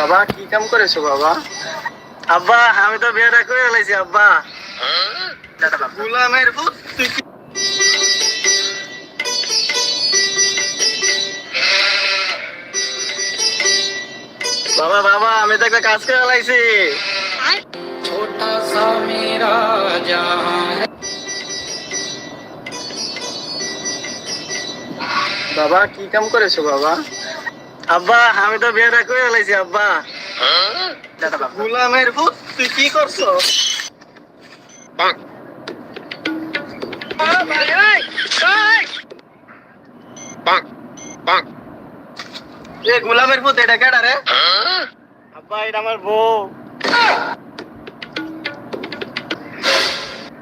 বাবা কি কাম করেছ বাবা? আব্বা আমি তো বিয়েটা করে ফেলাইছি আব্বা। গুলামের বাবা বাবা আমি তো একটা কাজ করে ফেলাইছি। বাবা কি কাম করেছ বাবা? আব্বা আমি তো বিয়েটা করে এলাইছি আব্বা। গুলামের ভূত তুই কি করছ? এ গুলামের ভূত এটা কেডা রে? আব্বা এটা আমার বউ।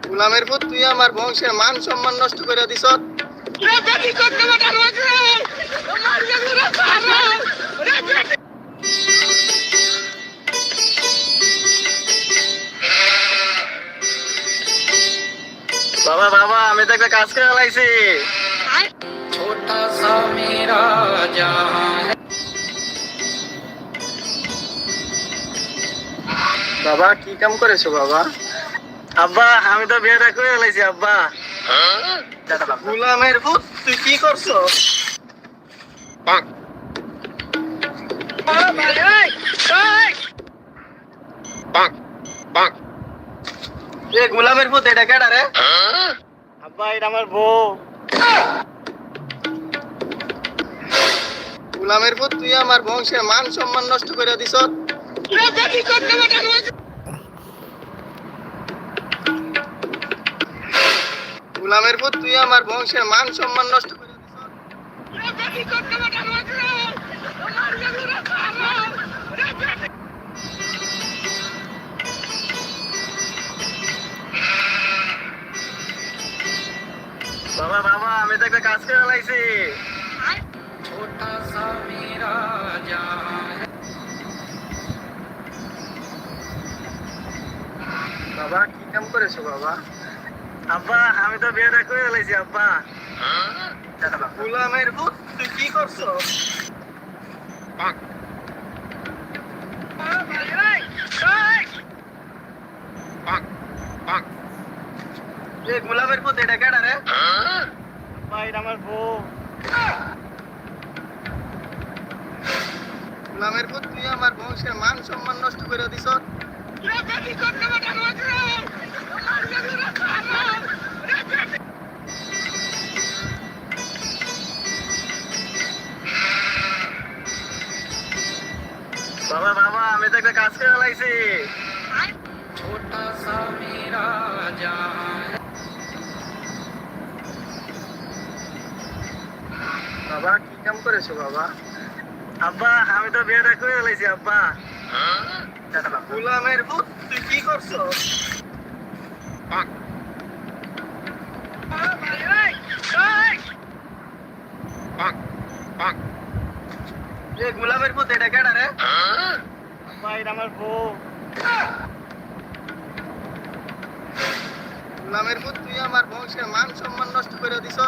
গুলামের ভূত তুই আমার বংশের মান সম্মান নষ্ট করে দিছ বাবা বাবা আমি তো একটা কাজ করে লাগছি বাবা কি কাম করেছ বাবা? আব্বা আমি তো বিয়েটা করে লাগছি আব্বা। হ্যাঁ? গুলামের পুত তুই কি করছ? এ গুলামের ভূত এটা কেডা রে? আব্বা এটা আমার বউ। গুলামের তুই আমার বংশের মান সম্মান নষ্ট করে দিছ গুলামের ভূত তুই আমার বংশের মান সম্মান নষ্ট করে বাবা বাবা আমি তো একটা কাজ করে লাইছি বাবা কি কাম করেছ বাবা? আব্বা আমি তো বিয়েটা করে লাইছি আব্বা। হ্যাঁ? বুক কি করছ? এ গুলামের এটা কেডা রে? এটা আমার বউ। গুলামের ভূত তুই আমার বংশের মান সম্মান নষ্ট করে দিছ। বাবা বাবা, আমি তো একটা কাজ করে লাগছি ছোটা বাবা, কি কাম করেছ বাবা? আব্বা, আমি তো বিয়েটা করে ফেলাইছি, আব্বা। গোলামের তুই কি করছ? গোলামের ভূত, এটা কেডা রে? এটা পুত তুই আমার বংশের মান সম্মান নষ্ট করে দিছ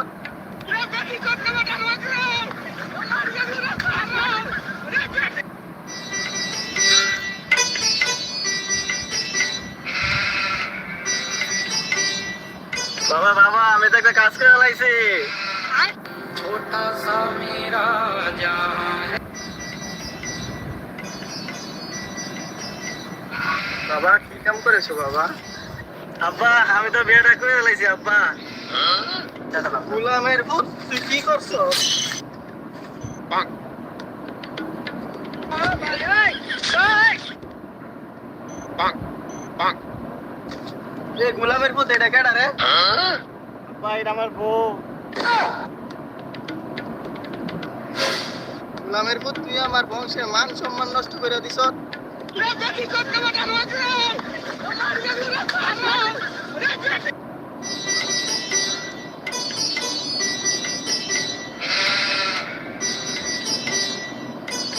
বাবা বাবা আমি তো একটা কাজ করে লাইছি ছোটা বাবা কি কাম করেছ বাবা? আব্বা আমি তো বিয়েটা করে লাইছি আব্বা। গুলামের ভূত তুই কি করছ? এ গুলামের ভূত এটা কেডা রে? আব্বা এটা আমার বউ গুলামের ভূত তুই আমার বংশের মান সম্মান নষ্ট করে দিছ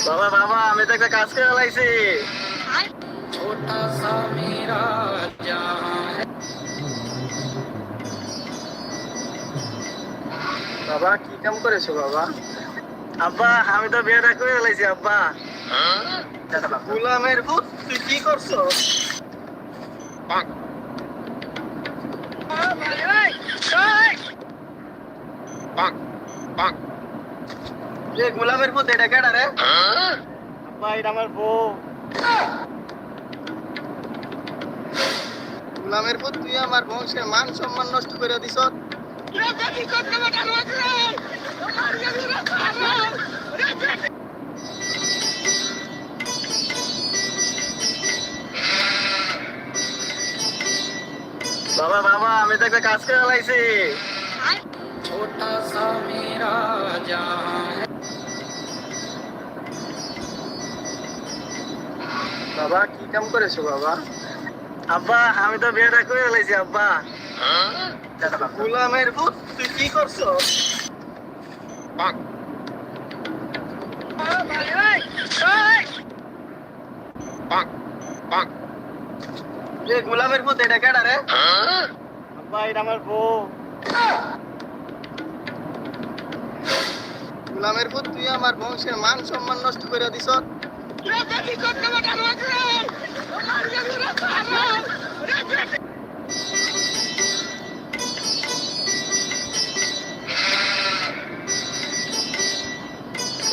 বাবা বাবা, আমি তো একটা কাজ করে লাইছি। বাবা, কি কাম করেছ বাবা? আব্বা, আমি তো বিয়েটা করে লাইছি, আব্বা। গোলামের ভূত তুই কি করছ? এ গোলামের ভূত এটা কেডা রে? আব্বা এটা আমার বউ। গোলামের ভূত তুই আমার বংশের মান সম্মান নষ্ট করে দিছ আমি বাবা, কি কাম করেছ বাবা? আব্বা, আমি তো আব্বা। গুলামের তুই কি করছ? গুলামের ভূত, এটা ভাই আমার বউ। গুলামের তুই আমার বংশের মান সম্মান নষ্ট করে দিছ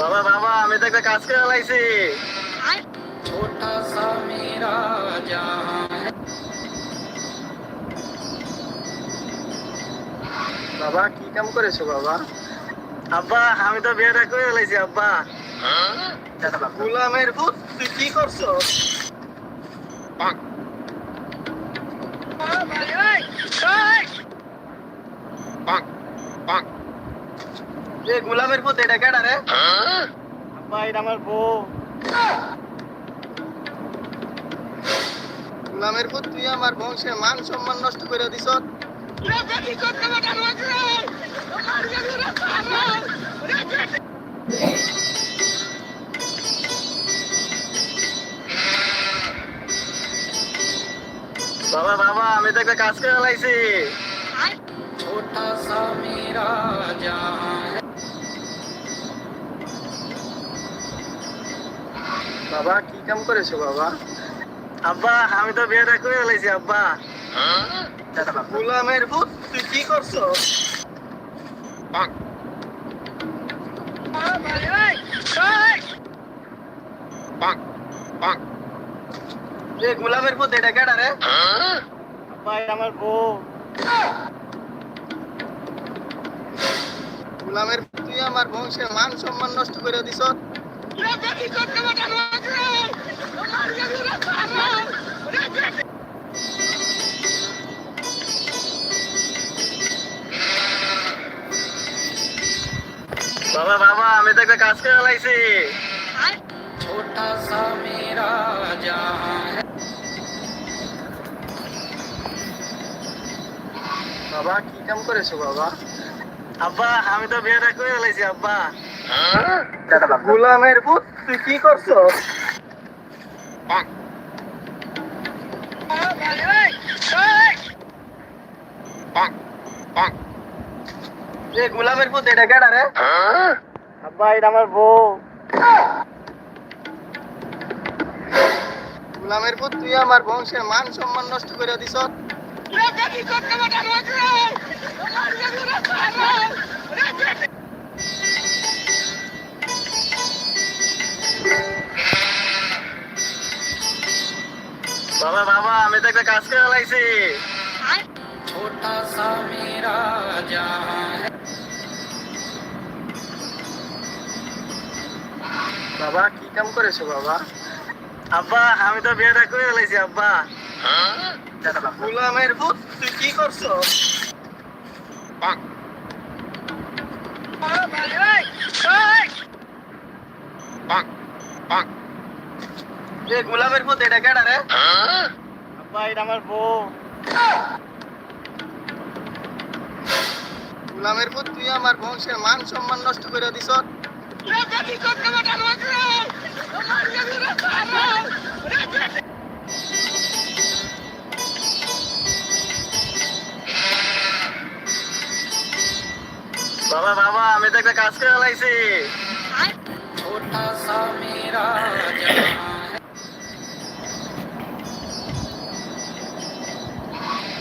বাবা বাবা আমি তো একটা কাজ করে লাইছি। ছোটা বাবা কি কাম করেছ বাবা? আব্বা আমি তো বিয়েটা করে লাইছি আব্বা। গোলামের ভূত তুই কি করছ? এ গোলামের ভূত এটা কেডা রে? আব্বা এটা আমার বউ। গোলামের ভূত তুই আমার বংশের মান সম্মান নষ্ট করে দিছ। বাবা সাথে একটা কাজ করে লাইছি। বাবা, কি কাম করেছ বাবা? আব্বা, আমি তো বিয়েটা করে ফেলাইছি আব্বা। গুলামের ভূত, তুই কি করছ? গুলামের ভূত, এটা কেডা রে? ভাই আমার বউ। গুলামের তুই আমার বংশের মান সম্মান নষ্ট করে দিছ। বাবা বাবা আমি তো একটা কাজ করে লাইছি ছোটা সা মেরা জাহান বাবা কি কাম করেছ বাবা? আব্বা আমি তো বিয়েটা করে লাইছি আব্বা। গোলামের ভূত তুই কি করছ? এ গোলামের ভূত এটা কেডা রে? আব্বা এটা আমার বউ। গোলামের ভূত তুই আমার বংশের মান সম্মান নষ্ট করে দিছ বাবা বাবা, আমি তো একটা কাজ করে লাগছি বাবা, কি কাম করেছ বাবা? আব্বা, আমি তো বিয়েটা করে লাগছি আব্বা। হ্যাঁ? গোলামের ভূত তুই কি করছ? এ গোলামের ভূত এটা কেডা রে? আব্বা এটা আমার বউ। গোলামের ভূত তুই আমার বংশের মান সম্মান নষ্ট করে দিছ। বাবা বাবা আমি তো একটা কাজ করে লাইছি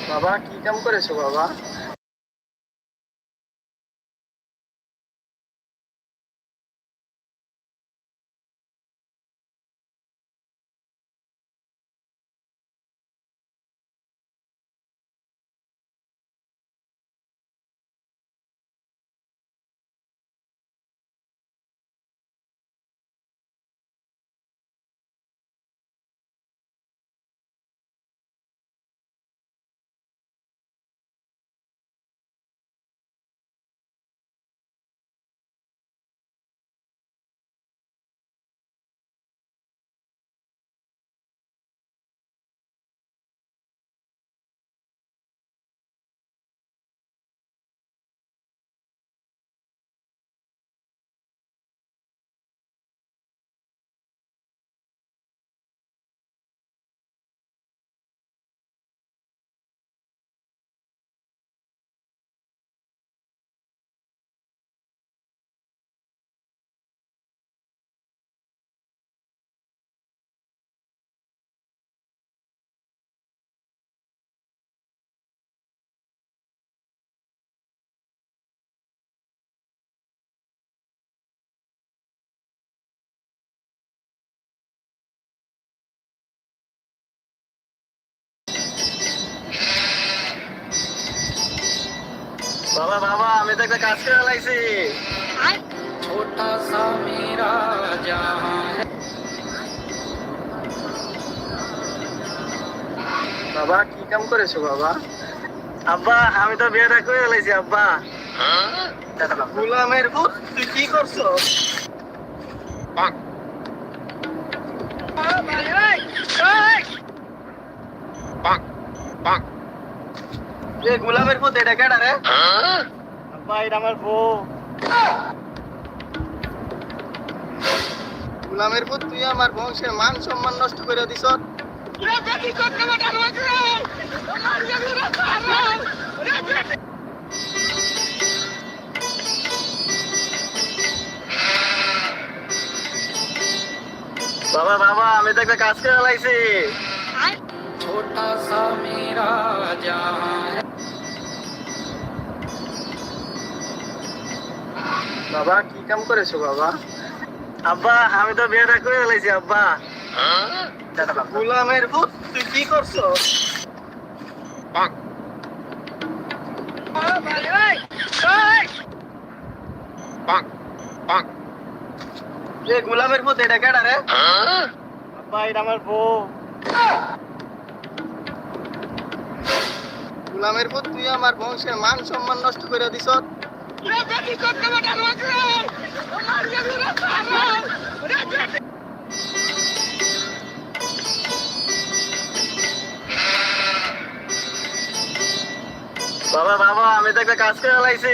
বাবা কি কাম করেছ বাবা? বাবা বাবা আমি তো একটা কাজ করে লাইছি। বাবা কি কাম করেছ বাবা? আব্বা আমি তো বিয়েটা করে লাইছি আব্বা। গুলামের পুত তুই কি করছ? বাবা। এ গুলামের ভূত এটা কেডা রে আব্বা এটা আমার বউ গুলামের ভূত তুই আমার বংশের মান সম্মান নষ্ট করে দিছ বাবা বাবা আমি তো একটা কাজ করে লাইছি छोटा सा मेरा जहां বাবা কি কাম করেছ বাবা? আব্বা আমি তো বিয়েটা করে লাইছি আব্বা। গুলামের ভূত তুই কি করছ? গুলামের ভূত এটা কেডা রে? আব্বা এটা আমার বউ। গুলামের ভূত তুই আমার বংশের মান সম্মান নষ্ট করে দিছ বাবা বাবা আমি তো একটা কাজ করে লাইছি।